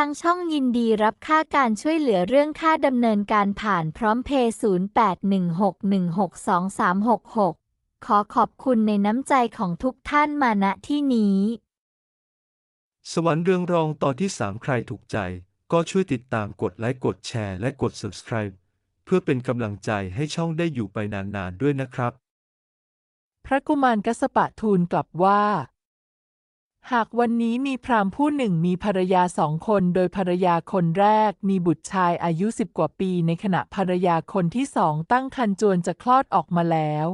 ทางช่องยินดีรับค่าการช่วยเหลือเรื่องค่าดำเนินการผ่านพร้อมเพย์0816162366 ขอขอบคุณในน้ำใจของทุกท่านมาณที่นี้ สวรรค์เรืองรองตอนที่ 3 ใครถูกใจ ก็ช่วยติดตามกดไลค์กดแชร์และกด subscribe เพื่อเป็นกำลังใจให้ช่องได้อยู่ไปนานๆด้วยนะครับ พระกุมารกัสสปะทูลกลับว่า หากวันนี้มีพราหมณ์ผู้หนึ่งมีภรรยาสองคน โดยภรรยาคนแรกมีบุตรชายอายุสิบกว่าปี ในขณะภรรยาคนที่สองตั้งครรภ์จวนจะคลอดออกมาแล้ว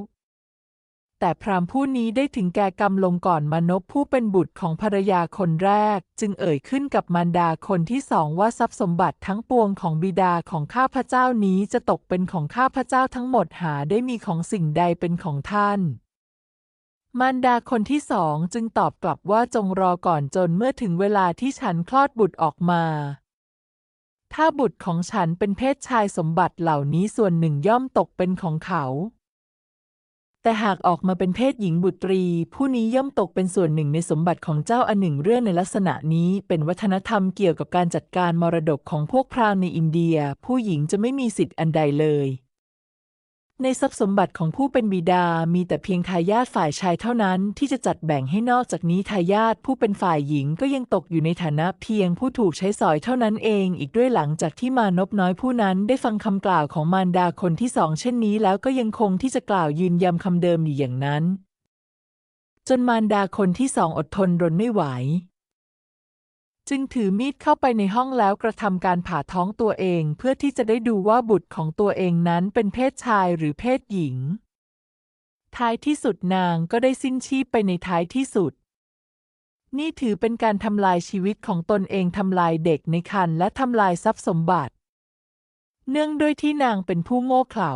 แต่พราหมณ์ผู้นี้ได้ถึงแก่กรรมลงก่อนมานพผู้เป็นบุตรของภรรยาคนแรก จึงเอ่ยขึ้นกับมารดาคนที่สองว่าทรัพย์สมบัติทั้งปวงของบิดาของข้าพเจ้านี้จะตกเป็นของข้าพเจ้าทั้งหมดหาได้มีของสิ่งใดเป็นของท่าน มารดาคนที่สองจึงตอบกลับว่าจงรอก่อนจนเมื่อถึงเวลาที่ฉันคลอดบุตรออกมา ถ้าบุตรของฉันเป็นเพศชายสมบัติเหล่านี้ส่วนหนึ่งย่อมตกเป็นของเขา แต่หากออกมาเป็นเพศหญิงบุตรี ผู้นี้ย่อมตกเป็นส่วนหนึ่งในสมบัติของเจ้าอันหนึ่งเรื่องในลักษณะนี้เป็นวัฒนธรรมเกี่ยวกับการจัดการมรดกของพวกพราหมณ์ในอินเดีย ผู้หญิงจะไม่มีสิทธิ์อันใดเลย ในทรัพย์สมบัติของผู้เป็นบิดามีแต่เพียงทายาทฝ่ายชายเท่านั้นที่จะจัดแบ่งให้นอกจากนี้ทายาทผู้เป็นฝ่ายหญิงก็ยังตกอยู่ในฐานะเพียงผู้ถูกใช้สอยเท่านั้นเองอีกด้วยหลังจากที่มานพน้อยผู้นั้นได้ฟังคำกล่าวของมารดาคนที่สองเช่นนี้แล้วก็ยังคงที่จะกล่าวยืนยันคำเดิมอยู่อย่างนั้น จนมารดาคนที่สองอดทนรนไม่ไหว จึงถือมีดเข้าไปในห้องแล้วกระทำการผ่าท้องตัวเองเพื่อที่จะได้ดูว่าบุตรของตัวเองนั้นเป็นเพศชายหรือเพศหญิง ท้ายที่สุดนางก็ได้สิ้นชีพไปในท้ายที่สุด นี่ถือเป็นการทำลายชีวิตของตนเองทำลายเด็กในครรภ์และทำลายทรัพย์สมบัติ เนื่องด้วยที่นางเป็นผู้โง่เขลา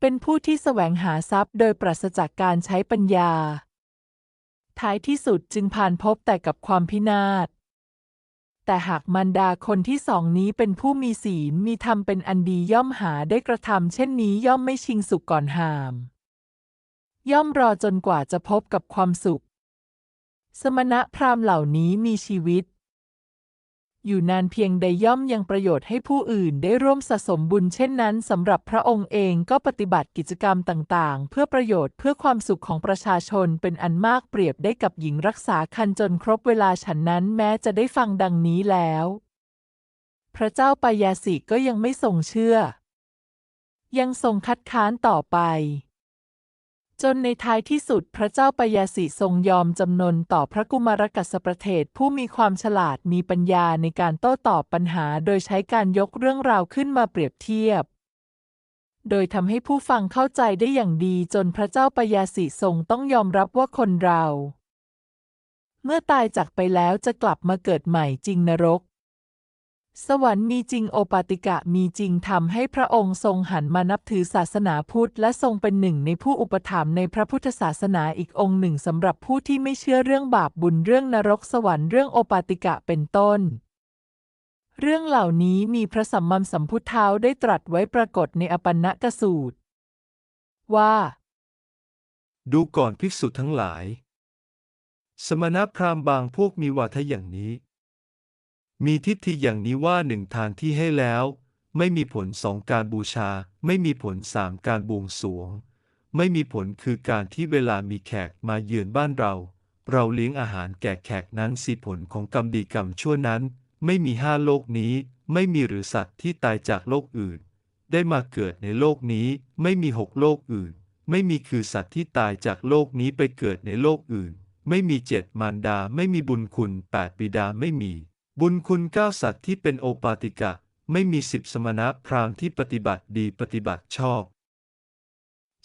เป็นผู้ที่แสวงหาทรัพย์โดยปราศจากการใช้ปัญญา ท้ายที่สุดจึงผ่านพบแต่กับความพินาศ แต่หากมันดาคนที่สองนี้เป็นผู้มีศีลมีธรรมเป็นอันดีย่อมหาได้กระทำเช่นนี้ย่อมไม่ชิงสุขก่อนหาม ย่อมรอจนกว่าจะพบกับความสุข สมณะพราหมณ์เหล่านี้มีชีวิต อยู่นานเพียงใดย่อมยังประโยชน์ให้ผู้อื่นได้ร่วมสะสมบุญเช่นนั้นสำหรับพระองค์เองก็ปฏิบัติกิจกรรมต่างๆ เพื่อประโยชน์เพื่อความสุขของประชาชนเป็นอันมากเปรียบได้กับหญิงรักษาคันจนครบเวลาฉันนั้นแม้จะได้ฟังดังนี้แล้ว พระเจ้าปายาสิก็ยังไม่ทรงเชื่อ ยังทรงคัดค้านต่อไป จนในท้ายที่สุดพระเจ้าปยาสิทรงยอมจำนนต่อพระกุมารกัสประเทศผู้มีความฉลาดมีปัญญาในการโต้ตอบปัญหาโดยใช้การยกเรื่องราวขึ้นมาเปรียบเทียบ โดยทำให้ผู้ฟังเข้าใจได้อย่างดีจนพระเจ้าปยาสิทรงต้องยอมรับว่าคนเรา เมื่อตายจากไปแล้วจะกลับมาเกิดใหม่จริงนรก สวรรค์มีจริงโอปาติกะมีจริงทำให้พระองค์ทรงหันมานับถือศาสนาพุทธ และทรงเป็นหนึ่งในผู้อุปถัมภ์ในพระพุทธศาสนาอีกองค์หนึ่งสำหรับผู้ที่ไม่เชื่อเรื่องบาปบุญเรื่องนรกสวรรค์เรื่องโอปาติกะเป็นต้น เรื่องเหล่านี้มีพระสัมมัมสัมพุทธเท้าได้ตรัสไว้ปรากฏในอปันนกสูตร ว่า ดูก่อนภิกษุทั้งหลาย สมณพราหมณ์บางพวกมีวาทะอย่างนี้ มีทิฏฐิอย่างนี้ว่าหนึ่งทานที่ให้แล้ว ไม่มีผลสองการบูชา ไม่มีผลสามการบวงสวง ไม่มีผลคือการที่เวลามีแขกมาเยือนบ้านเรา เราเลี้ยงอาหารแก่แขกนั้นสิผลของกรรมดีกรรมชั่วนั้น ไม่มีห้าโลกนี้ ไม่มีหรือสัตว์ที่ตายจากโลกอื่น ได้มาเกิดในโลกนี้ ไม่มีหกโลกอื่น ไม่มีคือสัตว์ที่ตายจากโลกนี้ไปเกิดในโลกอื่น ไม่มีเจ็ดมารดาไม่มีบุญคุณแปดบิดาไม่มี บุญคุณเก้าสัตว์ที่เป็นโอปาติกะ ไม่มีสิบสมณะพราหมณ์ที่ปฏิบัติดีปฏิบัติชอบ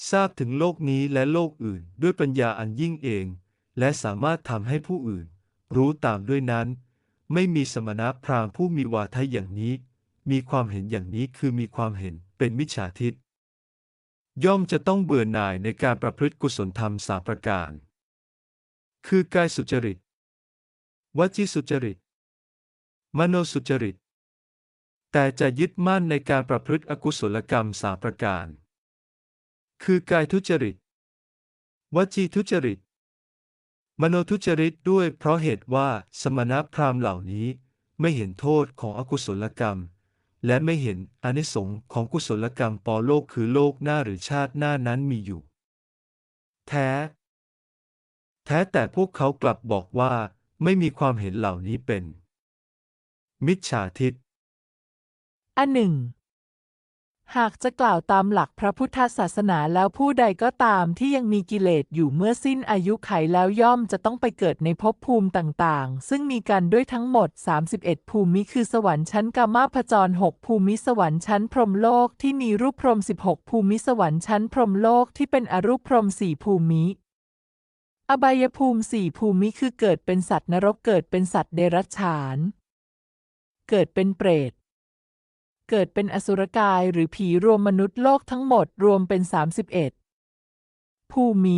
ทราบถึงโลกนี้และโลกอื่นด้วยปัญญาอันยิ่งเอง และสามารถทำให้ผู้อื่น รู้ตามด้วยนั้น ไม่มีสมณะพราหมณ์ผู้มีวาทะอย่างนี้ มีความเห็นอย่างนี้คือมีความเห็นเป็นมิจฉาทิฏฐิย่อมจะต้องเบื่อหน่ายในการประพฤติกุศลธรรมสามประการ คือกายสุจริต วจีสุจริต มโนสุจริต แต่จะยึดมั่นในการประพฤติอกุศลกรรมสาประการ คือกายทุจริต วจีทุจริต มโนทุจริตด้วยเพราะเหตุว่าสมณพราหมณ์เหล่านี้ไม่เห็นโทษของอกุศลกรรม และไม่เห็นอนิสงส์ของกุศลกรรมปอโลกคือโลกหน้าหรือชาติหน้านั้นมีอยู่ แท้ แท้แต่พวกเขากลับบอกว่าไม่มีความเห็นเหล่านี้เป็น มิจฉาทิฏฐิอันหนึ่ง หากจะกล่าวตามหลักพระพุทธศาสนาแล้วผู้ใดก็ตามที่ยังมีกิเลสอยู่เมื่อสิ้นอายุไขแล้วย่อมจะต้องไปเกิดในภพภูมิต่างๆ ซึ่งมีกันด้วยทั้งหมด 31 ภูมิคือสวรรค์ชั้นกามาพจร 6 ภูมิสวรรค์ชั้นพรหมโลกที่มีรูปพรหม 16 ภูมิสวรรค์ชั้นพรหมโลกที่เป็นอรูปพรหมสี่ภูมิอบายภูมิสี่ภูมิคือเกิดเป็นสัตว์นรกเกิดเป็นสัตว์เดรัจฉาน เกิดเป็นเปรต เกิดเป็นอสุรกายหรือผีรวมมนุษย์โลกทั้งหมดรวมเป็น 31 ภูมิ